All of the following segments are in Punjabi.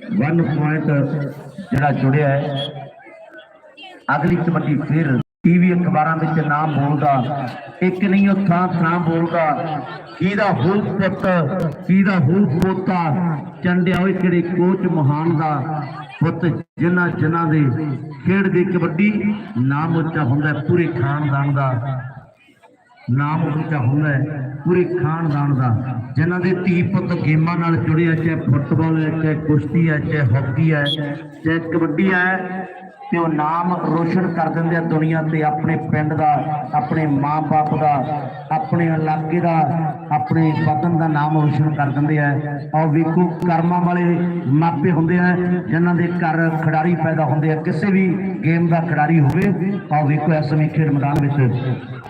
1 ਪੁਆਇੰਟ uh, ਜਿਹੜਾ ਜੁੜਿਆ ਹੈ, ਅਗਲੀ ਕਬੱਡੀ ਫਿਰ ਟੀਵੀ ਅਖਬਾਰਾਂ ਵਿੱਚ ਨਾਮ ਬੋਲਦਾ, ਇੱਕ ਨਹੀਂ, ਉਹ ਥਾਂ ਥਾਂ ਬੋਲਦਾ। ਕਿਹਦਾ ਹੋਊ ਪੁੱਤ, ਕਿਹਦਾ ਹੋਊ ਪੋਤਾ ਚੰਡਿਆ ਹੋਏ ਕਿਹੜੇ ਕੋਚ ਮਹਾਨ ਦਾ ਪੁੱਤ, ਜਿਨ੍ਹਾਂ ਜਿਨ੍ਹਾਂ ਦੇ ਖੇਡ ਦੀ ਕਬੱਡੀ ਨਾਮ ਉੱਚਾ ਹੁੰਦਾ ਪੂਰੇ ਖਾਨਦਾਨ ਦਾ। ਨਾਮ ਉੱਚਾ ਹੁੰਦਾ ਹੈ, ਪੂਰੇ ਖਾਨਦਾਨ ਦਾ, ਜਿਨ੍ਹਾਂ ਦੇ ਧੀ ਪੁੱਤ ਗੇਮਾਂ ਨਾਲ ਜੁੜੇ ਆ, ਚਾਹੇ ਫੁੱਟਬਾਲ ਹੈ, ਚਾਹੇ ਕੁਸ਼ਤੀ ਹੈ, ਚਾਹੇ ਹਾਕੀ ਹੈ, ਚਾਹੇ ਕਬੱਡੀ ਹੈ, ਤੇ ਉਹ ਨਾਮ ਰੋਸ਼ਨ ਕਰ ਦਿੰਦੇ ਆ ਦੁਨੀਆ ਤੇ, ਆਪਣੇ ਪਿੰਡ ਦਾ, ਆਪਣੇ ਮਾਂ-ਬਾਪ ਦਾ, ਆਪਣੇ ਇਲਾਕੇ ਦਾ, ਆਪਣੇ ਵਤਨ ਦਾ ਨਾਮ ਰੋਸ਼ਨ ਕਰ ਦਿੰਦੇ ਆ। ਔਰ ਵੇਖੋ, ਕਰਮਾਂ ਵਾਲੇ ਮਾਪੇ ਹੁੰਦੇ ਆ, ਜਿਨ੍ਹਾਂ ਦੇ ਘਰ ਖਿਡਾਰੀ ਪੈਦਾ ਹੁੰਦੇ ਆ। ਕਿਸੇ ਵੀ ਗੇਮ ਦਾ ਖਿਡਾਰੀ ਹੋਵੇ ਔਰ ਵੇਖੋ, ਇਸ ਸਮੇਂ ਖੇਡ ਮੈਦਾਨ ਵਿੱਚ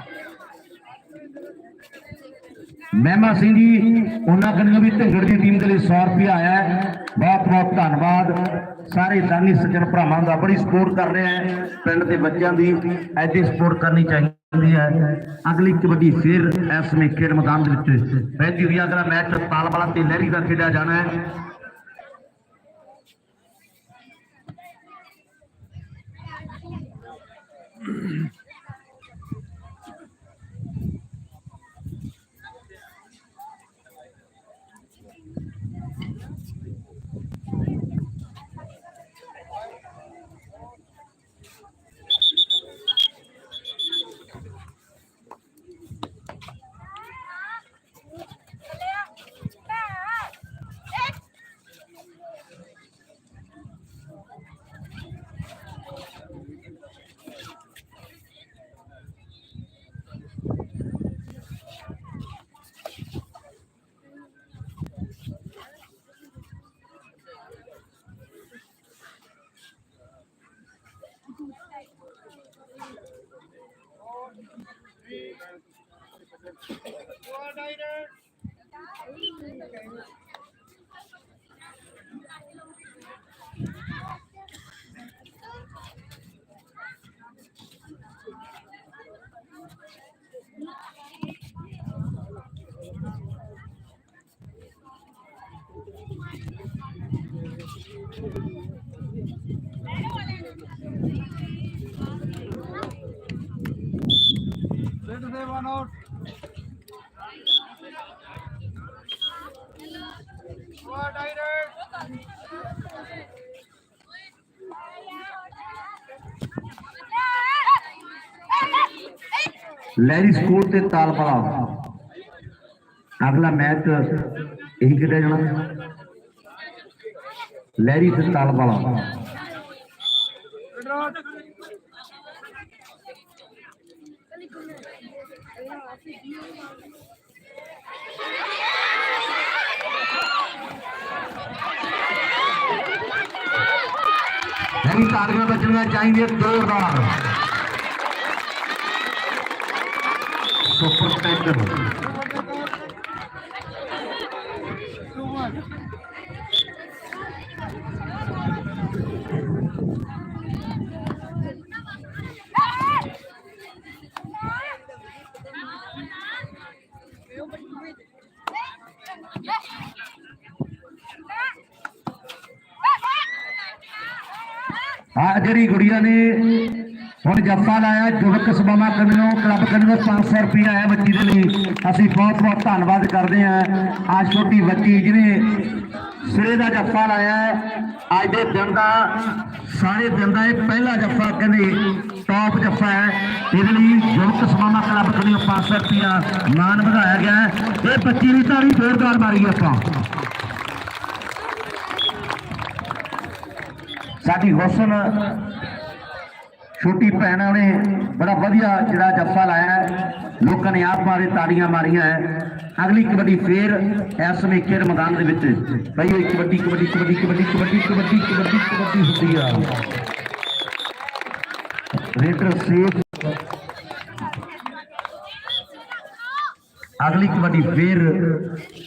ਮਹਿਮਾ ਸਿੰਘ ਜੀ, ਉਹਨਾਂ ਕਹਿੰਦੇ ਵੀ ਢਿੰਗੜ ਦੀ ਟੀਮ ਦੇ ਲਈ 100 ਰੁਪਇਆ ਆਇਆ ਹੈ। ਬਹੁਤ ਬਹੁਤ ਧੰਨਵਾਦ। ਸਾਰੇ ਦਾਨੀ ਸੱਜਣ ਭਰਾਵਾਂ ਦਾ ਬੜੀ ਸਪੋਰਟ ਕਰ ਰਿਹਾ ਹੈ। ਪਿੰਡ ਦੇ ਬੱਚਿਆਂ ਦੀ ਐਡੀ ਸਪੋਰਟ ਕਰਨੀ ਚਾਹੀਦੀ ਹੈ। ਅਗਲੀ ਕਬੱਡੀ ਫਿਰ ਇਸ ਸਮੇਂ ਖੇਡ ਮੈਦਾਨ ਦੇ ਵਿੱਚ ਪਹਿਲੀ ਹੋਈ ਅਗਲਾ ਮੈਚ ਤਾਲਵਾਲਾ ਤੇ ਲਹਿਰੀ ਦਾ ਖੇਡਿਆ ਜਾਣਾ ਹੈ। Let ਲਹਿਰੀ ਸਕੂਲ ਤੇ ਤਾਲਵਾਲਾ ਅਗਲਾ ਮੈਚ ਇਹੀ ਖੇਡਿਆ ਜਾਣਾ ਲਹਿਰੀ ਤੇ यानी तारवे बचना चाहिए दो बार सुपर टाइप करो ਹੁਣ ਜੱਫਾ ਲਾਇਆ ਜੁਗਤ ਸਮਾਮਾ ਕਮਿਓ ਕਲੱਬ ਕਮਿਓ 500 ਰੁਪਏ ਆਇਆ ਬੱਚੀ ਦੇ ਲਈ। ਅਸੀਂ ਬਹੁਤ ਬਹੁਤ ਧੰਨਵਾਦ ਕਰਦੇ ਹਾਂ। ਆ ਛੋਟੀ ਬੱਚੀ ਜਿਹਨੇ ਸਿਰੇ ਦਾ ਜੱਫਾ ਲਾਇਆ ਅੱਜ ਦੇ ਦਿਨ ਦਾ, ਸਾਰੇ ਦਿਨ ਦਾ ਇਹ ਪਹਿਲਾ ਜੱਫਾ ਕਹਿੰਦੇ ਟੌਪ ਜੱਫਾ ਹੈ। ਇਹਦੇ ਲਈ ਜੁਗਤ ਸਮਾਮਾ ਕਲੱਬ ਕਮਿਓ 500 ਰੁਪਏ ਮਾਨ ਵਧਾਇਆ ਗਿਆ ਇਹ ਬੱਚੀ ਦੀ ਤਾੜੀ ਜ਼ੋਰਦਾਰ ਮਾਰੀ ਆਪਾਂ। ਸਾਡੀ ਹੁਸਨ ਛੋਟੀ ਭੈਣਾਂ ਨੇ ਬੜਾ ਵਧੀਆ ਜਿਹੜਾ ਜੱਫਾ ਲਾਇਆ ਹੈ। ਲੋਕਾਂ ਨੇ ਆਪ ਮਾਰੇ, ਤਾੜੀਆਂ ਮਾਰੀਆਂ ਹੈ। ਅਗਲੀ ਕਬੱਡੀ ਫੇਰ ਇਸ ਸਮੇਂ ਖੇਡ ਮੈਦਾਨ ਦੇ ਵਿੱਚ। ਬਈ ਇਹ ਕਬੱਡੀ ਕਬੱਡੀ ਕਬੱਡੀ ਕਬੱਡੀ ਕਬੱਡੀ ਕਬੱਡੀ ਕਬੱਡੀ ਕਬੱਡੀ ਹੁੰਦੀ ਆ। ਰੇਡਰ ਸੇਫ ਅਗਲੀ ਕਬੱਡੀ ਫੇਰ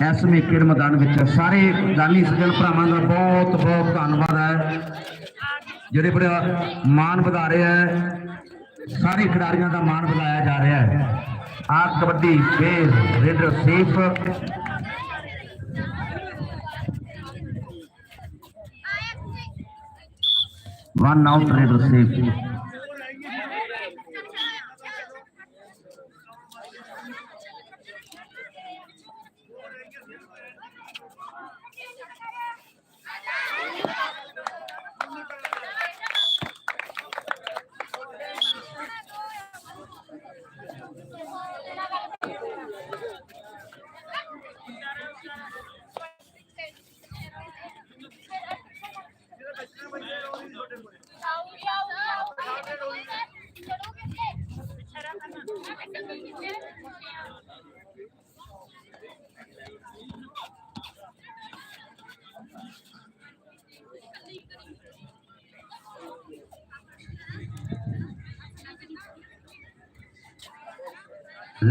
ਇਸ ਸਮੇਂ ਖੇਡ ਮੈਦਾਨ ਵਿੱਚ। ਸਾਰੇ ਦਾਨੀ ਸੱਜਣ ਭਰਾਵਾਂ ਦਾ ਬਹੁਤ ਬਹੁਤ ਧੰਨਵਾਦ ਹੈ। जोड़े बड़े माण बधा रहे हैं सारे खिलाड़ियों का मान बधाया जा रहा है आ kabaddi Virender safe one out raider Singh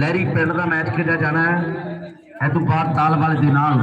Lehri ਪਿੰਡ ਦਾ ਮੈਚ ਖੇਡਿਆ ਜਾਣਾ ਹੈ। ਇਹ ਤੋਂ ਬਾਅਦ ਤਾਲ ਵਾਲੇ ਦੇ ਨਾਲ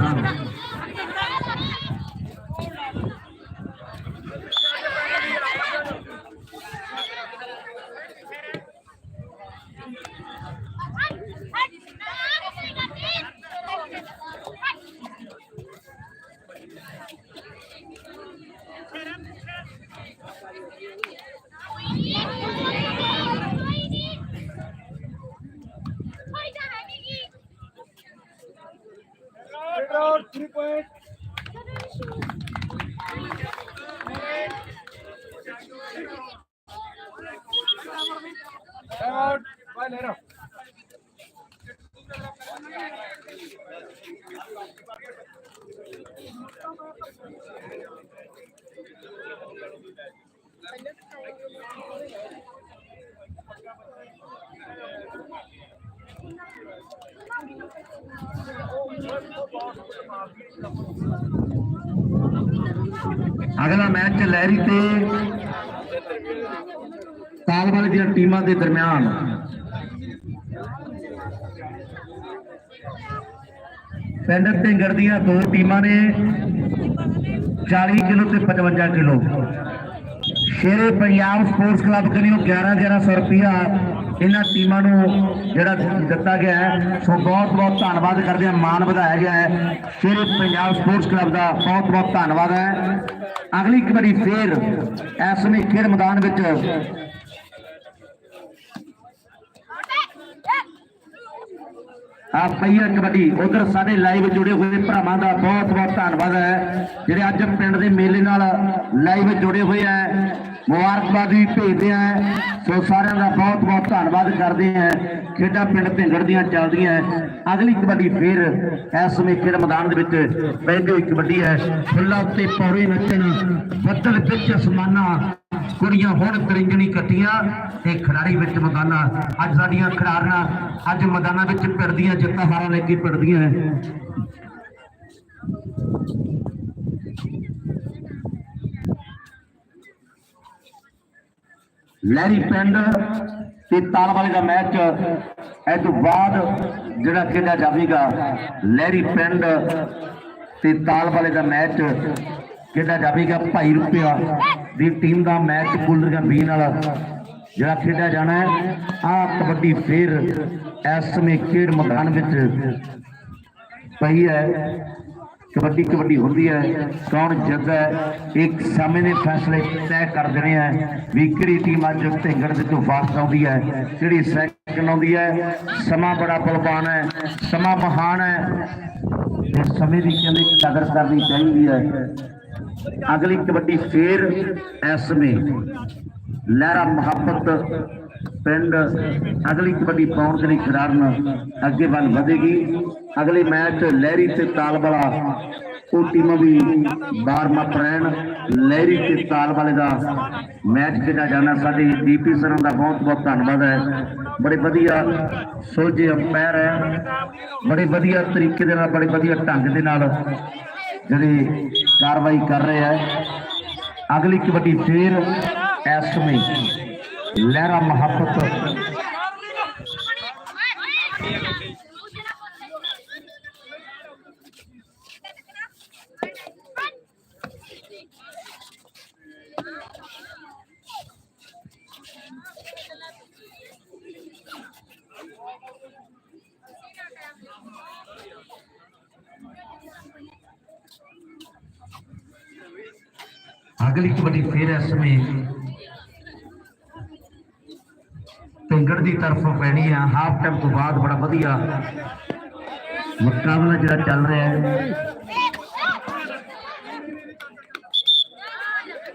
ਅਗਲਾ ਮੈਚ ਲਹਿਰੀ ਤੇ ਤਾਲ ਦੀਆਂ ਟੀਮਾਂ ਦੇ ਦਰਮਿਆਨ। ਪਿੰਡ ਢਿੰਗੜ ਦੀਆਂ ਦੋ ਟੀਮਾਂ ਨੇ 40 ਕਿਲੋ ਤੇ 55 kilo. Shere Punjab sports club ਕਰੀਓ 11 1100 ਰੁਪਇਆ ਇਹਨਾਂ ਟੀਮਾਂ ਨੂੰ ਜਿਹੜਾ ਦਿੱਤਾ ਗਿਆ ਹੈ, ਸੋ ਬਹੁਤ ਬਹੁਤ ਧੰਨਵਾਦ ਕਰਦੇ ਹਾਂ, ਮਾਣ ਵਧਾਇਆ ਗਿਆ ਹੈ। ਸ਼ੇਰੇ ਪੰਜਾਬ ਸਪੋਰਟਸ ਕਲੱਬ ਦਾ ਬਹੁਤ ਬਹੁਤ ਧੰਨਵਾਦ ਹੈ। ਅਗਲੀ ਕਬੱਡੀ ਫੇਰ ਇਸ ਸਮੇਂ ਖੇਡ ਮੈਦਾਨ ਵਿੱਚ ਆ ਪਈਆ ਕਬੱਡੀ, ਉਧਰ ਸਾਡੇ ਲਾਈਵ ਜੁੜੇ ਹੋਏ ਭਰਾਵਾਂ ਦਾ ਬਹੁਤ ਬਹੁਤ ਧੰਨਵਾਦ ਹੈ। ਜਿਹੜੇ ਅੱਜ ਪਿੰਡ ਦੇ ਮੇਲੇ ਨਾਲ ਲਾਈਵ ਜੁੜੇ ਹੋਏ ਆ ਮੁਬਾਰਕਬਾਦ ਵੀ ਭੇਜਦੇ ਆ ਸੋ ਸਾਰਿਆਂ ਦਾ ਬਹੁਤ ਬਹੁਤ ਧੰਨਵਾਦ ਕਰਦੇ ਆ ਖੇਡਾਂ ਪਿੰਡ ਭਿੰਗੜ ਦੀਆਂ ਚੱਲਦੀਆਂ ਹੈ। ਅਗਲੀ ਕਬੱਡੀ ਫੇਰ ਇਸ ਸਮੇਂ ਖੇਡ ਮੈਦਾਨ ਦੇ ਵਿੱਚ ਪਹਿਲੀ ਕਬੱਡੀ ਹੈ। ਫੁੱਲਾਂ ਉੱਤੇ ਪੌਰੇ ਨੱਚਣ, ਬੱਦਲ ਵਿੱਚ ਅਸਮਾਨਾਂ ਕੁੜੀਆਂ ਹੁਣ ਤਰਿੰਜਣੀ ਕੱਟੀਆਂ ਤੇ ਖਿਡਾਰੀ ਵਿੱਚ ਮੈਦਾਨਾਂ। ਅੱਜ ਸਾਡੀਆਂ ਖਿਡਾਰੀਆਂ ਅੱਜ ਮੈਦਾਨਾਂ ਵਿੱਚ ਪਿੜਦੀਆਂ, ਜਿੱਤਾਂ ਹਾਰਾਂ ਲੈ ਕੇ ਪਿੜਦੀਆਂ ਹੈ ਲਹਿਰੀ ਪਿੰਡ ਤੇ ਤਾਲ ਵਾਲੇ ਦਾ ਮੈਚ ਇਹ ਤੋਂ ਬਾਅਦ ਜਿਹੜਾ ਖੇਡਿਆ ਜਾਵੇਗਾ, ਲਹਿਰੀ ਪਿੰਡ ਤੇ ਤਾਲ ਵਾਲੇ ਦਾ ਮੈਚ ਖੇਡਿਆ ਜਾਵੇਗਾ? ਭਾਈ ਰੁਪਿਆ ਦੀ ਟੀਮ ਦਾ ਮੈਚ ਗੁੱਲਰੀਆਂ ਬੀ ਨਾਲ ਜਿਹੜਾ ਖੇਡਿਆ ਜਾਣਾ ਹੈ ਆ ਕਬੱਡੀ ਫੇਰ ਇਸ ਸਮੇਂ ਖੇਡ ਮੈਦਾਨ ਵਿੱਚ ਪਈ ਹੈ। ਕਬੱਡੀ ਕਬੱਡੀ ਹੁੰਦੀ ਹੈ। ਕੌਣ ਜਿੱਤਦਾ ਹੈ, ਇੱਕ ਸਮੇਂ ਦੇ ਫੈਸਲੇ ਤੈਅ ਕਰ ਦੇਣੇ ਆ। ਵੀ ਕਿਹੜੀ ਟੀਮ ਅੱਜ ਢਿੰਗੜ ਦੇ ਤੋਂ ਵਾਪਸ ਆਉਂਦੀ ਹੈ, ਕਿਹੜੀ ਸੈਕਿੰਡ ਆਉਂਦੀ ਹੈ। ਸਮਾਂ ਬੜਾ ਬਲਵਾਨ ਹੈ, ਸਮਾਂ ਮਹਾਨ ਹੈ। ਇਸ ਸਮੇਂ ਦੀ ਕਹਿੰਦੇ ਕਦਰ ਕਰਨੀ ਚਾਹੀਦੀ ਹੈ। ਅਗਲੀ ਕਬੱਡੀ ਫੇਰ ਇਸ ਸਮੇਂ ਲਹਿਰਾ ਮੁਹੱਬਤ ਪਿੰਡ ਅਗਲੀ ਕਬੱਡੀ ਪਾਉਣ ਦੇ ਲਈ ਖਿਡਾਰਨ ਅੱਗੇ ਵੱਲ ਵਧੇਗੀ। ਅਗਲੇ ਮੈਚ ਲਹਿਰੀ ਤੇ ਤਾਲਵਾਲਾ ਉਹ ਟੀਮਾਂ ਵੀ 12ਵਾਂ ਪ੍ਰੈਣ ਲਹਿਰੀ ਤੇ ਤਾਲ ਵਾਲੇ ਦਾ ਮੈਚ ਖੇਡਿਆ ਜਾਣਾ। ਸਾਡੇ ਡੀਪੀ ਸਰਾਂ ਦਾ ਬਹੁਤ ਬਹੁਤ ਧੰਨਵਾਦ ਹੈ। ਬੜੇ ਵਧੀਆ ਸੋਝੇ ਅੰਪਾਇਰ ਹੈ। ਬੜੇ ਵਧੀਆ ਤਰੀਕੇ ਦੇ ਨਾਲ, ਬੜੇ ਵਧੀਆ ਢੰਗ ਦੇ ਨਾਲ ਜਿਹੜੀ ਕਾਰਵਾਈ ਕਰ ਰਹੇ ਹੈ। ਅਗਲੀ ਕਬੱਡੀ ਫੇਰ ਇਸ ਸਮੇਂ ਲਹਿਰਾ ਮੁਹੱਬਤ ਅਗਲੀ ਕਬੱਡੀ ਫੇਰ ਇਸ ਸਮੇਂ ਪਿੰਗੜ ਦੀ ਤਰਫੋਂ ਪੈਣੀ ਆ ਹਾਫ ਟਾਈਮ ਤੋਂ ਬਾਅਦ ਬੜਾ ਵਧੀਆ ਮੁਕਾਬਲਾ ਜਿਹੜਾ ਚੱਲ ਰਿਹਾ ਹੈ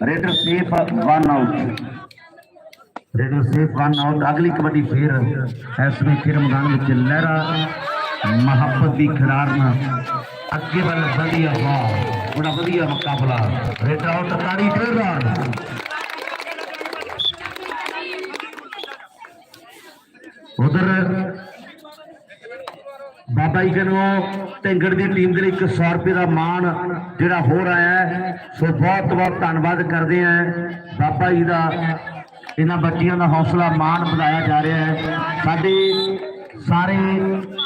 raider safe one out raider safe one out ਅਗਲੀ ਕਬੱਡੀ ਫੇਰ ਇਸ ਸਮੇਂ ਫਿਰ ਮੈਦਾਨ ਵਿੱਚ ਲਹਿਰਾ ਮੁਹੱਬਤ ਦੀ ਖਿਡਾਰਨ ਅੱਗੇ ਵੱਲ ਵਧੀਆ ਵਾਹ ਬੜਾ ਵਧੀਆ ਮੁਕਾਬਲਾ ਰੇਡਰ ਆਊਟ ਤਾੜੀ ਜੋਰਦਾਰ ਉਧਰ ਬਾਬਾ ਜੀ ਕਨੋ ਢਿੰਗੜ ਦੀ ਟੀਮ ਦੇ ਲਈ 100 ਰੁਪਏ ਦਾ ਮਾਣ ਜਿਹੜਾ ਹੋ ਰਿਹਾ ਹੈ। ਸੋ ਬਹੁਤ ਬਹੁਤ ਧੰਨਵਾਦ ਕਰਦੇ ਆ ਬਾਬਾ ਜੀ ਦਾ। ਇਹਨਾਂ ਬੱਚੀਆਂ ਦਾ ਹੌਸਲਾ ਮਾਣ ਵਧਾਇਆ ਜਾ ਰਿਹਾ ਹੈ। ਸਾਡੇ ਸਾਰੇ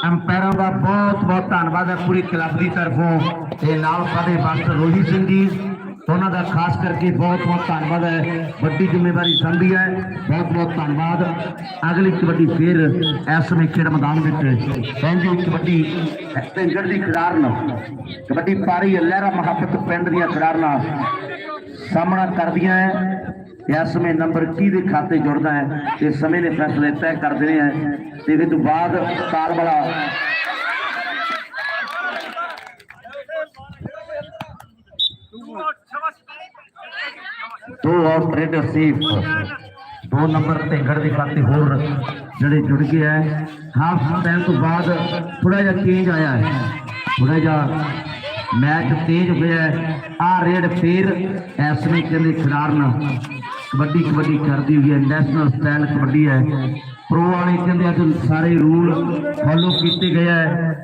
ਅੰਪਾਇਰਾਂ ਦਾ ਬਹੁਤ ਬਹੁਤ ਧੰਨਵਾਦ ਹੈ ਪੂਰੀ ਕਲੱਬ ਦੀ ਤਰਫੋਂ। ਤੇ ਨਾਲ ਸਾਡੇ ਮਾਸਟਰ ਰੋਹਿਤ ਸਿੰਘ ਜੀ, ਉਹਨਾਂ ਦਾ ਖਾਸ ਕਰਕੇ ਬਹੁਤ ਬਹੁਤ ਧੰਨਵਾਦ ਹੈ। ਵੱਡੀ ਜ਼ਿੰਮੇਵਾਰੀ ਸੰਭੀ ਹੈ। ਬਹੁਤ ਬਹੁਤ ਧੰਨਵਾਦ। ਅਗਲੀ ਕਬੱਡੀ ਫੇਰ ਇਸ ਸਮੇਂ ਖੇਡ ਮੈਦਾਨ ਵਿੱਚ ਪਹਿਲੀ ਕਬੱਡੀ ਢਿੰਗੜ ਦੀ ਖਿਡਾਰਨ। ਕਬੱਡੀ ਪਾਰੀ ਲਹਿਰਾ ਮੁਹੱਬਤ ਪਿੰਡ ਦੀਆਂ ਖਿਡਾਰਨਾਂ ਸਾਹਮਣਾ ਕਰਦੀਆਂ ਹੈ। ਇਸ ਸਮੇਂ ਨੰਬਰ ਕੀ ਦੇ ਖਾਤੇ ਜੁੜਦਾ ਹੈ, ਤੇ ਸਮੇਂ ਦੇ ਫੈਸਲੇ ਤੈਅ ਕਰਦੇ ਹੈ। ਤੇ ਇਹਦੇ ਤੋਂ ਬਾਅਦ ਕਾਰ ਵਾਲਾ ਦੋ ਆਪਰੇਟਰ ਸੇਫ ਦੋ ਨੰਬਰ ਤੇ ਘੜ ਦੇ ਖਾਤੇ ਹੋਰ ਜਿਹੜੇ ਜੁੜ ਗਏ ਹੈ। ਹਾਫ ਟਾਈਮ ਤੋਂ ਬਾਅਦ ਥੋੜਾ ਜਿਹਾ ਚੇਂਜ ਆਇਆ ਹੈ। ਥੋੜਾ ਜਿਹਾ ਮੈਚ ਤੇਜ਼ ਹੋਇਆ ਹੈ। ਆ ਰੇਡ ਫੇਰ ਇਸ ਨੇ ਕਹਿੰਦੇ ਖਿਡਾਰਨ ਕਬੱਡੀ ਕਬੱਡੀ ਕਰਦੀ ਹੋਈ ਹੈ ਨੈਸ਼ਨਲ ਸਟਾਈਲ ਕਬੱਡੀ ਹੈ। ਪ੍ਰੋ ਵਾਲੇ ਕਹਿੰਦੇ ਅੱਜ ਸਾਰੇ ਰੂਲ ਫੋਲੋ ਕੀਤੇ ਗਏ ਹੈ।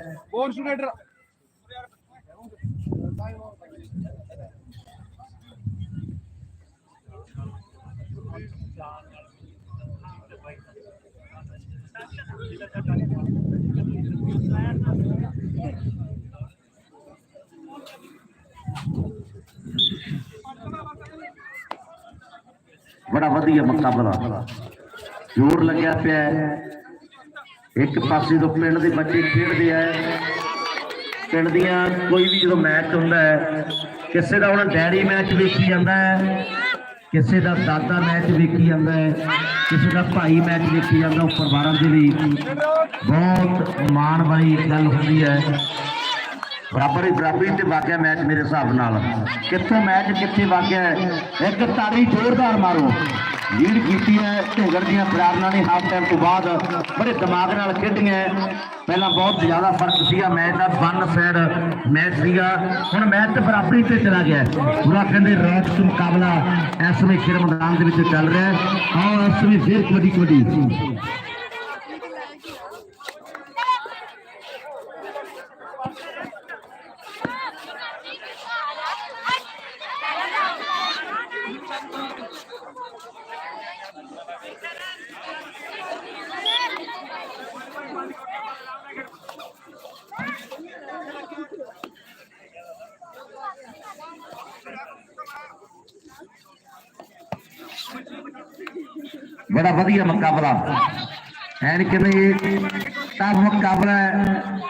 ਬੜਾ ਵਧੀਆ ਮੁਕਾਬਲਾ ਜ਼ੋਰ ਲੱਗਿਆ ਪਿਆ ਇੱਕ ਪਾਸੇ ਤੋਂ ਪਿੰਡ ਦੇ ਬੱਚੇ ਖੇਡਦੇ ਆ। ਪਿੰਡ ਦੀਆਂ ਕੋਈ ਵੀ ਜਦੋਂ ਮੈਚ ਹੁੰਦਾ ਹੈ, ਕਿਸੇ ਦਾ ਹੁਣ ਡੈਡੀ ਮੈਚ ਵੇਖੀ ਜਾਂਦਾ ਹੈ, ਕਿਸੇ ਦਾ ਦਾਦਾ ਮੈਚ ਵੇਖੀ ਜਾਂਦਾ ਹੈ, ਕਿਸੇ ਦਾ ਭਾਈ ਮੈਚ ਵੇਖੀ ਜਾਂਦਾ, ਉਹ ਪਰਿਵਾਰਾਂ ਦੇ ਲਈ ਬਹੁਤ ਮਾਣ ਵਾਲੀ ਗੱਲ ਹੁੰਦੀ ਹੈ। ਬਰਾਬਰ ਹੀ ਬਰਾਬਰੀ ਤੇ ਵਾਕਿਆ ਮੈਚ ਮੇਰੇ ਹਿਸਾਬ ਨਾਲ। ਕਿੱਥੇ ਮੈਚ ਕਿੱਥੇ ਵਾਕਿਆ ਹੈ? ਇੱਕ ਤਾੜੀ ਜ਼ੋਰਦਾਰ ਮਾਰੋ। ਲੀਡ ਕੀਤੀ ਹੈ ਢਿੰਗੜ ਦੀਆਂ ਖਿਡਾਰਨਾਂ ਨੇ ਹਾਫ ਟਾਈਮ ਤੋਂ ਬਾਅਦ। ਬੜੇ ਦਿਮਾਗ ਨਾਲ ਖੇਡੀਆਂ ਪਹਿਲਾਂ ਬਹੁਤ ਜ਼ਿਆਦਾ ਫ਼ਰਕ ਸੀਗਾ ਮੈਚ ਦਾ ਵਨ ਸਾਈਡ ਮੈਚ ਸੀਗਾ। ਹੁਣ ਮੈਚ ਤੇ ਬਰਾਬਰੀ ਤੇ ਚਲਾ ਗਿਆ ਪੂਰਾ ਕਹਿੰਦੇ ਰੌਕ ਮੁਕਾਬਲਾ ਇਸ ਸਮੇਂ ਖੇਡ ਮੈਦਾਨ ਦੇ ਵਿੱਚ ਚੱਲ ਰਿਹਾ ਹੈ। ਆਓ ਇਸ ਸਮੇਂ ਫੇਰ ਕਬੱਡੀ ਕਬੱਡੀ ਬੜਾ ਵਧੀਆ ਐਨ ਕਿਵੇਂ ਟਫ ਮੁਕਾਬਲਾ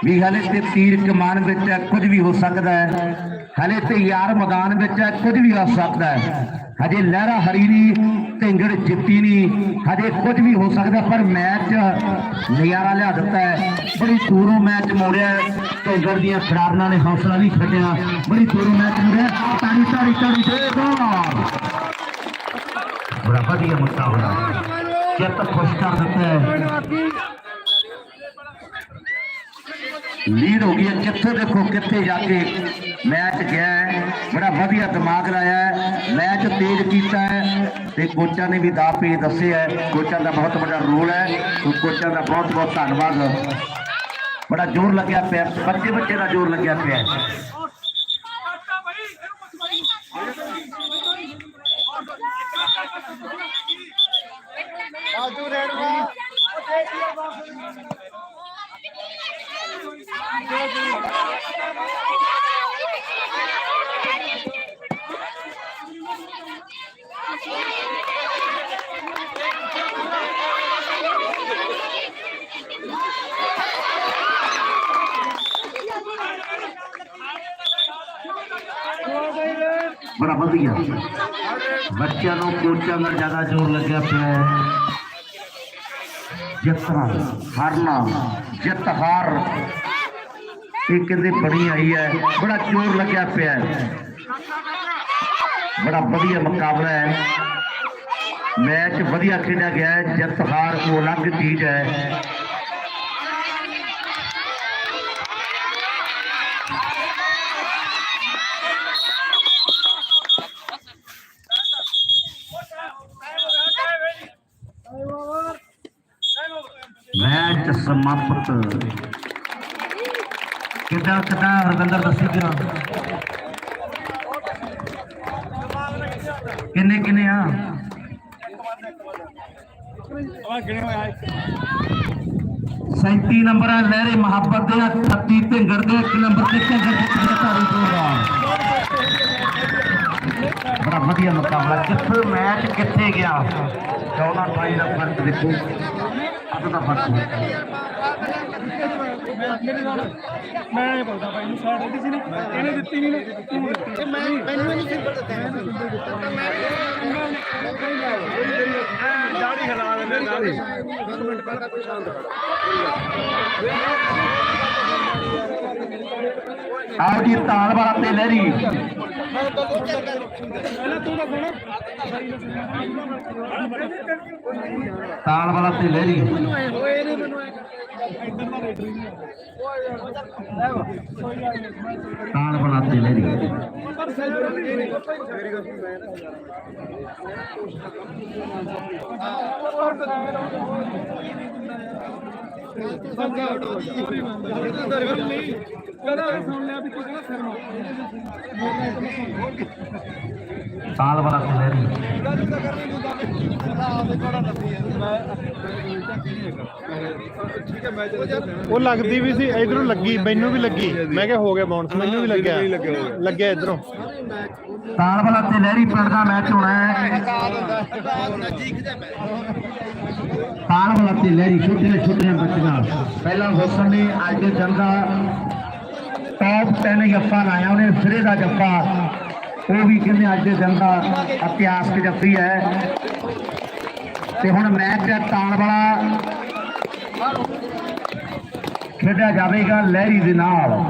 ਵੀ ਹਲੇ ਤੇ ਤੀਰ ਕਮਾਨ ਵਿੱਚ ਕੁਝ ਵੀ ਹੋ ਸਕਦਾ ਹੈ। ਹਲੇ ਤੇ ਯਾਰ ਮੈਦਾਨ ਵਿੱਚ ਕੁਝ ਵੀ ਹੋ ਸਕਦਾ ਹੈ। ਹਜੇ ਲਹਿਰਾ ਹਰੀ ਨਹੀਂ, ਢਿੰਗੜ ਜਿੱਤੀ ਨਹੀਂ, ਹਜੇ ਕੁਝ ਵੀ ਹੋ ਸਕਦਾ, ਪਰ ਮੈਚ ਨਜ਼ਾਰਾ ਲਿਆ ਦਿੱਤਾ ਹੈ। ਬੜੀ ਦੂਰੋਂ ਮੈਚ ਮੋੜਿਆ ਢਿੰਗੜ ਦੀਆਂ ਖਿਡਾਰਨਾਂ ਨੇ ਹੌਸਲਾ ਵੀ ਛੱਡਿਆ ਬੜੀ ਦੂਰੋਂ ਮੈਚ ਮੋੜਿਆ ਤਾੜੀ ਤਾੜੀ ਤਾੜੀ ਦੇ ਗੋਲ ਬੜਾ ਵਧੀਆ ਮੁਕਾਬਲਾ। ਚਿੱਤ ਖੁਸ਼ ਕਰ ਦਿੱਤਾ ਹੈ। ਲੀਡ ਹੋ ਗਈ ਹੈ। ਕਿੱਥੇ ਦੇਖੋ, ਕਿੱਥੇ ਜਾ ਕੇ ਮੈਚ ਗਿਆ ਹੈ। ਬੜਾ ਵਧੀਆ ਦਿਮਾਗ ਲਾਇਆ ਮੈਚ ਤੇਜ਼ ਕੀਤਾ ਹੈ ਤੇ ਕੋਚਾਂ ਨੇ ਵੀ ਦਾ ਪੇ ਦੱਸੇ ਕੋਚਾਂ ਦਾ ਬਹੁਤ ਵੱਡਾ ਰੋਲ ਹੈ। ਕੋਚਾਂ ਦਾ ਬਹੁਤ ਬਹੁਤ ਧੰਨਵਾਦ। ਬੜਾ ਜ਼ੋਰ ਲੱਗਿਆ ਪਿਆ। ਬੱਚੇ ਬੱਚੇ ਦਾ ਜ਼ੋਰ ਲੱਗਿਆ ਪਿਆ राजू रेडवा बड़ा वधिया बच्चों को कोचों का ज़्यादा ज़ोर लग गया ਜਿੱਤਣਾ ਹਾਰਨਾ ਜਿੱਤ ਹਾਰ। ਇਹ ਕਹਿੰਦੇ ਬਣੀ ਆਈ ਹੈ, ਬੜਾ ਜ਼ੋਰ ਲੱਗਿਆ ਪਿਆ ਹੈ। ਬੜਾ ਵਧੀਆ ਮੁਕਾਬਲਾ ਹੈ। ਮੈਚ ਵਧੀਆ ਖੇਡਿਆ ਗਿਆ ਹੈ, ਜਿੱਤ ਹਾਰ ਉਹ ਅਲੱਗ ਚੀਜ਼ ਹੈ। ਮੈਚ ਕਿੱਦਾਂ ਕਿੱਦਾਂ ਰਵਿੰਦਰ ਦੱਸੀ ਕਿਰਾਂ ਕਿੰਨੇ ਕਿੰਨੇ ਆ? ਆਹ ਗਿਣੇ ਆ ਲਹਿਰੇ ਮੁਹੱਬਤ ਦੇ 38 ਢਿੰਗੜ ਦੇ ਇੱਕ ਨੰਬਰ ਤੇ ਢਿੰਗੜ ਦੇ ਖਿਡਾਰੀ ਦੋਗਾ ਬੜਾ ਵਧੀਆ ਮੁਕਾਬਲਾ। ਕਿੱਥੇ ਮੈਚ ਕਿੱਥੇ ਗਿਆ? 14 28 ਦਾ ਫ਼ਰਕ ਦੇਖੋ। ਅੱਧ ਦਾ ਫ਼ਰਕ ਮੈਂ ਮੇਰੇ ਨਾਲ ਮੈਂ ਇਹ ਬੋਲਦਾ ਭਾਈ ਨੂੰ ਸਾਈਡ ਦਿੱਤੀ ਸੀ ਨਾ ਇਹਨੇ ਦਿੱਤੀ ਨਹੀਂ ਨਾ ਤੂੰ ਦਿੱਤੀ ਮੈਂ ਮੈਨੂੰ ਨਹੀਂ ਸਿੰਬਲ ਦਿੱਤਾ ਮੈਂ ਦਾੜੀ ਹਿਲਾ ਦੇ ਮੇਰੇ ਦਾੜੀ ਮਿੰਟ ਪਹਿਲਾਂ ਕੋਈ ਸ਼ਾਂਤ ਆਓ ਜੀ, ਤਾਲ ਤੇ ਲਹਿਰੀ ਪਹਿਲਾਂ ਤਾਲ ਵਾਲਾ ਤੇ ਲਹਿਰੀ ਓਏ ਤਾਲ ਵਾਲਾ ਤੇ ਲਹਿਰੀ ਤਾਲ ਵਾਲਾ ਤੇ ਲਹਿਰੀ ਉਹ ਲੱਗਦੀ ਵੀ ਸੀ ਇਧਰੋਂ ਲੱਗੀ ਮੈਨੂੰ ਵੀ ਲੱਗੀ। ਮੈਂ ਕਿਹਾ ਹੋ ਗਿਆ ਬਾਉਂਸ ਮੈਨੂੰ ਵੀ ਲੱਗਿਆ। ਲੱਗਿਆ ਇਧਰੋਂ। ਤਾਲ ਵਾਲਾ ਤੇ ਲਹਿਰੀ ਪਿੰਡ ਦਾ ਮੈਚ ਹੋਣਾ ਹੈ। ਤਾਲ ਵਾਲਾ ਤੇ ਲਹਿਰੀ, ਛੋਟੀਆਂ ਛੋਟੀਆਂ ਬੱਚੀਆਂ ਪਹਿਲਾਂ ਹੁਸਨ ਨੇ ਅੱਜ ਦੇ ਦਿਨ ਦਾ ਟੌਪ 10 ਜੱਫਾ ਲਾਇਆ, ਉਹਨੇ ਸਿਰੇ ਦਾ ਜੱਫਾ। ਉਹ ਵੀ ਕਹਿੰਦੇ ਅੱਜ ਦੇ ਦਿਨ ਦਾ ਇਤਿਹਾਸਕ ਜੱਫੀ ਹੈ। ਤੇ ਹੁਣ ਮੈਚ ਦਾ ਤਾਲ ਵਾਲਾ ਖੇਡਿਆ ਜਾਵੇਗਾ ਲਹਿਰੀ ਦੇ ਨਾਲ।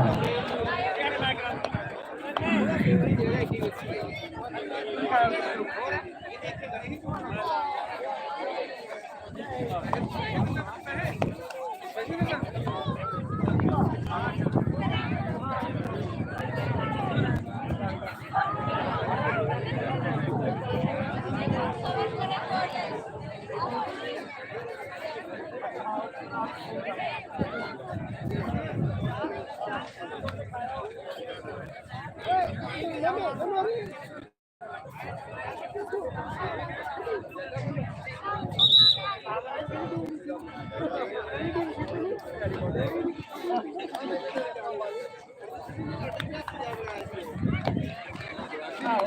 Ah,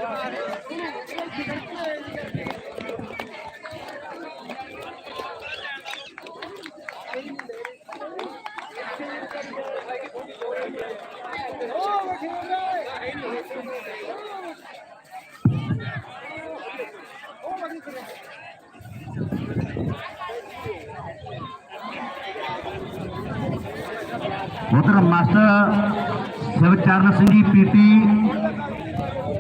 ਉਧਰ ਮਾਸਟਰ ਸ਼ਿਵਚਰਨ ਸਿੰਘ ਜੀ ਪੀਟੀ,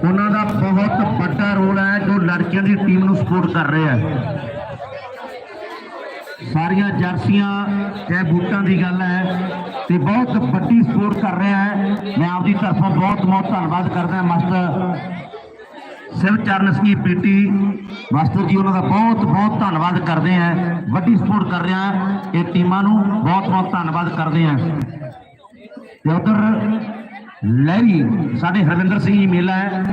ਉਹਨਾਂ ਦਾ ਬਹੁਤ ਵੱਡਾ ਰੋਲ ਹੈ ਜੋ ਲੜਕੀਆਂ ਦੀ ਟੀਮ ਨੂੰ ਸਪੋਰਟ ਕਰ ਰਹੇ ਹੈ। ਸਾਰੀਆਂ ਜਰਸੀਆਂ ਤੇ ਬੂਟਾਂ ਦੀ ਗੱਲ ਹੈ ਤੇ ਬਹੁਤ ਵੱਡੀ ਸਪੋਰਟ ਕਰ ਰਿਹਾ ਹੈ। ਮੈਂ ਆਪਦੀ ਤਰਫੋਂ ਬਹੁਤ ਬਹੁਤ ਧੰਨਵਾਦ ਕਰਦਾ master Shivcharan Singh PT, master ji ਉਹਨਾਂ ਦਾ ਬਹੁਤ ਬਹੁਤ ਧੰਨਵਾਦ ਕਰਦੇ ਹਾਂ। ਵੱਡੀ ਸਪੋਰਟ ਕਰ ਰਿਹਾ ਇਹ ਟੀਮਾਂ ਨੂੰ ਬਹੁਤ ਬਹੁਤ ਧੰਨਵਾਦ ਕਰਦੇ ਹਾਂ। ਤੇ ਉਧਰ ਲਹਿਰੀ ਸਾਡੇ ਹਰਵਿੰਦਰ ਸਿੰਘ ਜੀ ਮੇਲਾ ਹੈ।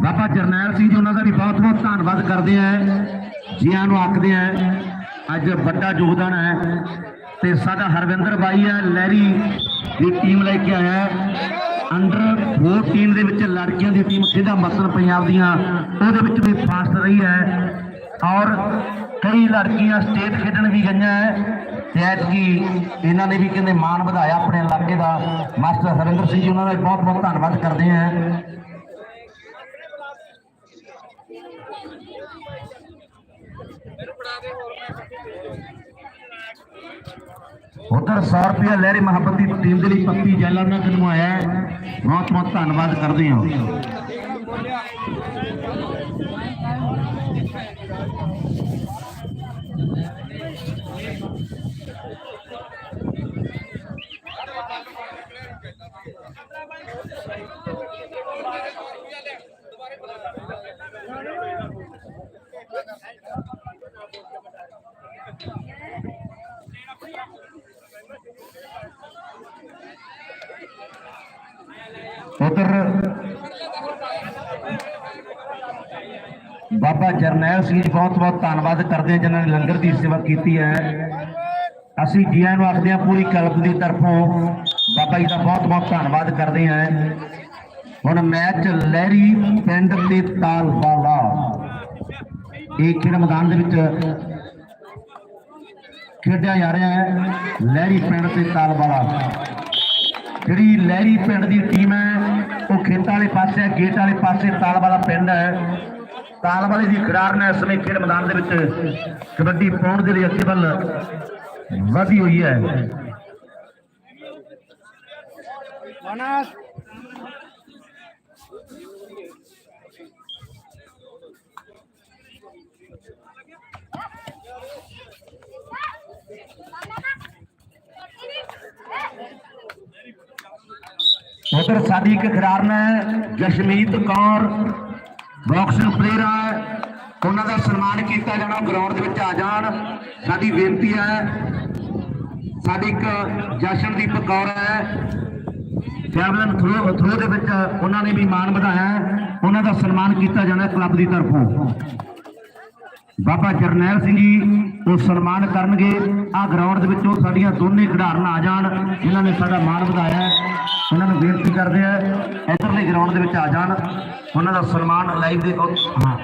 ਬਾਬਾ ਜਰਨੈਲ ਸਿੰਘ ਜੀ, ਉਹਨਾਂ ਦਾ ਵੀ ਬਹੁਤ ਬਹੁਤ ਧੰਨਵਾਦ ਕਰਦੇ ਆ। ਜੀਆਂ ਨੂੰ ਆਖਦੇ ਆ, ਅੱਜ ਵੱਡਾ ਯੋਗਦਾਨ ਹੈ। ਤੇ ਸਾਡਾ ਹਰਵਿੰਦਰ ਬਾਈ ਹੈ, ਲਹਿਰੀ ਦੀ ਟੀਮ ਲੈ ਕੇ ਆਇਆ ਹੈ। ਅੰਡਰ 14 ਦੇ ਵਿੱਚ ਲੜਕੀਆਂ ਦੀ ਟੀਮ ਖੇਡਾਂ ਮਸਲ ਪੰਜਾਬ ਦੀਆਂ, ਉਹਦੇ ਵਿੱਚ ਵੀ ਫਾਸਟ ਰਹੀ ਹੈ। ਔਰ ਕਈ ਲੜਕੀਆਂ ਸਟੇਟ ਖੇਡਣ ਵੀ ਗਈਆਂ ਹੈ ਤੇ ਐਤਕੀ ਇਹਨਾਂ ਨੇ ਵੀ ਕਹਿੰਦੇ ਮਾਣ ਵਧਾਇਆ ਆਪਣੇ ਇਲਾਕੇ ਦਾ। ਮਾਸਟਰ ਹਰਿੰਦਰ ਸਿੰਘ ਜੀ, ਉਹਨਾਂ ਦਾ ਬਹੁਤ ਬਹੁਤ ਧੰਨਵਾਦ ਕਰਦੇ ਹਾਂ। ਉਧਰ 100 ਰੁਪਏ ਲਹਿਰੀ ਮੁਹੱਬਤ ਦੀ ਟੀਮ ਦੇ ਲਈ ਪੱਪੀ ਜੈਲਾ ਉਹਨਾਂ ਨੂੰ ਆਇਆ ਬਹੁਤ ਬਹੁਤ ਧੰਨਵਾਦ ਕਰਦੇ ਹਾਂ। ਉਧਰ ਬਾਬਾ ਜਰਨੈਲ ਸਿੰਘ ਜੀ, ਬਹੁਤ ਬਹੁਤ ਧੰਨਵਾਦ ਕਰਦੇ ਹਾਂ ਜਿਨ੍ਹਾਂ ਨੇ ਲੰਗਰ ਦੀ ਸੇਵਾ ਕੀਤੀ ਹੈ। ਅਸੀਂ ਜੀਆਂ ਨੂੰ ਆਖਦੇ ਹਾਂ ਪੂਰੀ ਕਲਬ ਦੀ ਤਰਫੋਂ ਬਾਬਾ ਜੀ ਦਾ ਬਹੁਤ ਬਹੁਤ ਧੰਨਵਾਦ ਕਰਦੇ ਹਾਂ। ਹੁਣ ਮੈਚ ਲਹਿਰੀ ਪਿੰਡ ਤੇ ਤਾਲਵਾਲਾ। ਇਹ ਖੇਡ ਮੈਦਾਨ ਦੇ ਵਿੱਚ ਖੇਡਿਆ ਜਾ ਰਿਹਾ ਹੈ, ਲਹਿਰੀ ਪਿੰਡ ਤੇ ਤਾਲਵਾਲਾ। ਜਿਹੜੀ ਲਹਿਰੀ ਪਿੰਡ ਦੀ ਟੀਮ ਹੈ, ਉਹ ਖੇਤਾਂ ਵਾਲੇ ਪਾਸੇ ਹੈ, ਗੇਟ ਵਾਲੇ ਪਾਸੇ ਤਾਲਵਾਲਾ ਪਿੰਡ ਹੈ। ਤਾਲ ਵਾਲੇ ਦੀ ਖਿਡਾਰ ਨੇ ਇਸ ਸਮੇਂ ਖੇਡ ਮੈਦਾਨ ਦੇ ਵਿੱਚ ਕਬੱਡੀ ਪਾਉਣ ਦੇ ਲਈ ਅੱਗੇ ਵੱਲ ਵਧੀ ਹੋਈ ਹੈ। ਮਾਨਸ ਉਧਰ ਸਾਡੀ ਇੱਕ ਖਿਡਾਰ ਨੇ ਜਸ਼ਮੀਤ ਕੌਰ ਬਾਕਸਿੰਗ ਪਲੇਅਰ ਹੈ ਉਹਨਾਂ ਦਾ ਸਨਮਾਨ ਕੀਤਾ ਜਾਣਾ ਗਰਾਊਂਡ ਦੇ ਵਿੱਚ ਆ ਜਾਣ। ਸਾਡੀ ਬੇਨਤੀ ਹੈ, ਸਾਡੀ ਇੱਕ ਜਸ਼ਨਦੀਪ ਕੌਰ ਹੈ। ਜੈਵਲਨ ਥਰੋ ਥਰੋ ਦੇ ਵਿੱਚ ਉਹਨਾਂ ਨੇ ਵੀ ਮਾਣ ਵਧਾਇਆ ਉਹਨਾਂ ਦਾ ਸਨਮਾਨ ਕੀਤਾ ਜਾਣਾ ਕਲੱਬ ਦੀ ਤਰਫੋਂ। ਬਾਬਾ ਜਰਨੈਲ ਸਿੰਘ ਜੀ, ਉਹ ਸਨਮਾਨ ਕਰਨਗੇ। ਆ ਗਰਾਊਂਡ ਦੇ ਵਿੱਚੋਂ ਸਾਡੀਆਂ ਦੋਨੇ ਖਿਡਾਰਨ ਆ ਜਾਣ, ਜਿਨ੍ਹਾਂ ਨੇ ਸਾਡਾ ਮਾਣ ਵਧਾਇਆ ਉਹਨਾਂ ਨੂੰ ਬੇਨਤੀ ਕਰਦੇ ਆ, ਇਧਰਲੇ ਗਰਾਊਂਡ ਦੇ ਵਿੱਚ ਆ ਜਾਣ। ਉਹਨਾਂ ਦਾ ਸਨਮਾਨ ਲਾਈਵ ਦੇ ਉਹ- ਹਾਂ।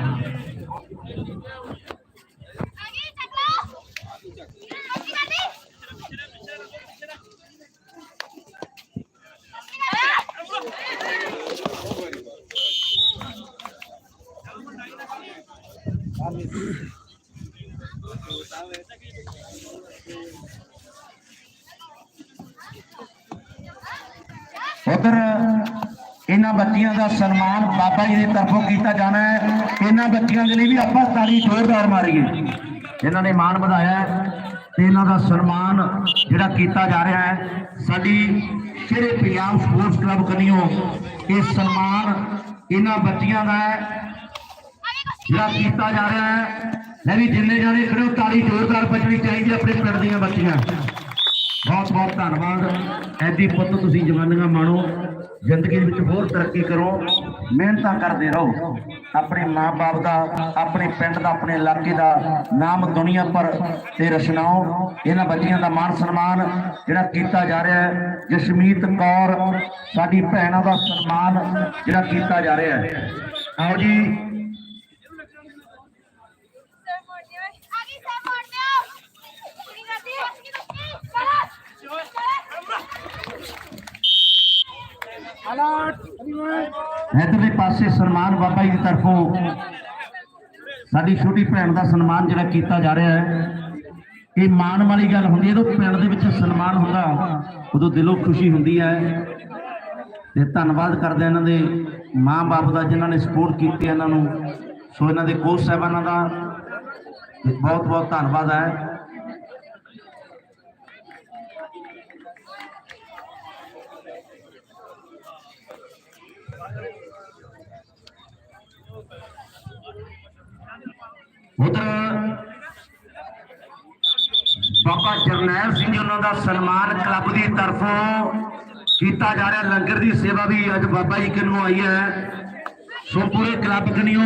ਇਹਨਾਂ ਬੱਚੀਆਂ ਦਾ ਸਨਮਾਨ ਬਾਬਾ ਜੀ ਦੀ ਤਰਫੋਂ ਕੀਤਾ ਜਾਣਾ ਹੈ। ਇਹਨਾਂ ਬੱਚੀਆਂ ਦੇ ਲਈ ਵੀ ਆਪਾਂ ਤਾੜੀ ਜ਼ੋਰਦਾਰ ਮਾਰੀਏ। ਇਹਨਾਂ ਨੇ ਮਾਣ ਵਧਾਇਆ ਤੇ ਇਹਨਾਂ ਦਾ ਸਨਮਾਨ ਜਿਹੜਾ ਕੀਤਾ ਜਾ ਰਿਹਾ ਹੈ ਸਾਡੀ ਸ਼ੇਰੇ ਪੰਜਾਬ ਸਪੋਰਟਸ ਕਲੱਬ ਕਨੀਓ ਇਹ ਸਨਮਾਨ ਇਹਨਾਂ ਬੱਚੀਆਂ ਦਾ ਹੈ ਜਿਹੜਾ ਕੀਤਾ ਜਾ ਰਿਹਾ ਹੈ। ਲੈ ਵੀ ਜਿੰਨੇ ਜਾਣੇ ਖੜੇ ਹੋ, ਤਾੜੀ ਜ਼ੋਰਦਾਰ ਵੱਜਣੀ ਚਾਹੀਦੀ ਹੈ ਆਪਣੇ ਪਿੰਡ ਦੀਆਂ ਬੱਚੀਆਂ। ਬਹੁਤ ਬਹੁਤ ਧੰਨਵਾਦ। ਐਦੀ ਪੁੱਤ ਤੁਸੀਂ ਜਵਾਨੀਆਂ ਮਾਣੋ। ਜ਼ਿੰਦਗੀ ਵਿੱਚ ਹੋਰ ਤਰੱਕੀ ਕਰੋ, ਮਿਹਨਤਾਂ ਕਰਦੇ ਰਹੋ। ਆਪਣੇ ਮਾਂ-ਬਾਪ ਦਾ, ਆਪਣੇ ਪਿੰਡ ਦਾ, ਆਪਣੇ ਇਲਾਕੇ ਦਾ ਨਾਮ ਦੁਨੀਆ ਪਰ ਤੇ ਰਸ਼ਨਾਓ ਇਹਨਾਂ ਬੱਚੀਆਂ ਦਾ ਮਾਣ ਸਨਮਾਨ ਜਿਹੜਾ ਕੀਤਾ ਜਾ ਰਿਹਾ ਹੈ, ਜਸ਼ਮੀਤ ਕੌਰ, ਸਾਡੀ ਭੈਣਾਂ ਦਾ ਸਨਮਾਨ ਜਿਹੜਾ ਕੀਤਾ ਜਾ ਰਿਹਾ ਹੈ। ਆਓ ਜੀ ਇਧਰਲੇ ਪਾਸੇ ਸਨਮਾਨ ਬਾਬਾ ਜੀ ਦੀ ਤਰਫੋਂ ਸਾਡੀ ਛੋਟੀ ਭੈਣ ਦਾ ਸਨਮਾਨ ਜਿਹੜਾ ਕੀਤਾ ਜਾ ਰਿਹਾ ਹੈ। ਇਹ ਮਾਣ ਵਾਲੀ ਗੱਲ ਹੁੰਦੀ ਹੈ, ਜਦੋਂ ਪਿੰਡ ਦੇ ਵਿੱਚ ਸਨਮਾਨ ਹੁੰਦਾ, ਉਦੋਂ ਦਿਲੋਂ ਖੁਸ਼ੀ ਹੁੰਦੀ ਹੈ। ਤੇ ਧੰਨਵਾਦ ਕਰਦੇ ਇਹਨਾਂ ਦੇ ਮਾਂ-ਬਾਪ ਦਾ, ਜਿਨ੍ਹਾਂ ਨੇ ਸਪੋਰਟ ਕੀਤੀ ਇਹਨਾਂ ਨੂੰ। ਸੋ ਇਹਨਾਂ ਦੇ ਕੋਚ ਸਾਹਿਬਾਨਾਂ ਦਾ ਬਹੁਤ ਬਹੁਤ ਧੰਨਵਾਦ ਹੈ। ਉਧਰ ਬਾਬਾ ਜਰਨੈਲ ਸਿੰਘ ਜੀ ਉਹਨਾਂ ਦਾ ਸਨਮਾਨ ਕਲੱਬ ਦੀ ਤਰਫੋਂ ਕੀਤਾ ਜਾ ਰਿਹਾ। ਲੰਗਰ ਦੀ ਸੇਵਾ ਵੀ ਅੱਜ ਬਾਬਾ ਜੀ ਕਿਨੂੰ ਆਈ ਹੈ। ਸੋ ਪੂਰੇ ਕਲੱਬ ਕਨੀਓ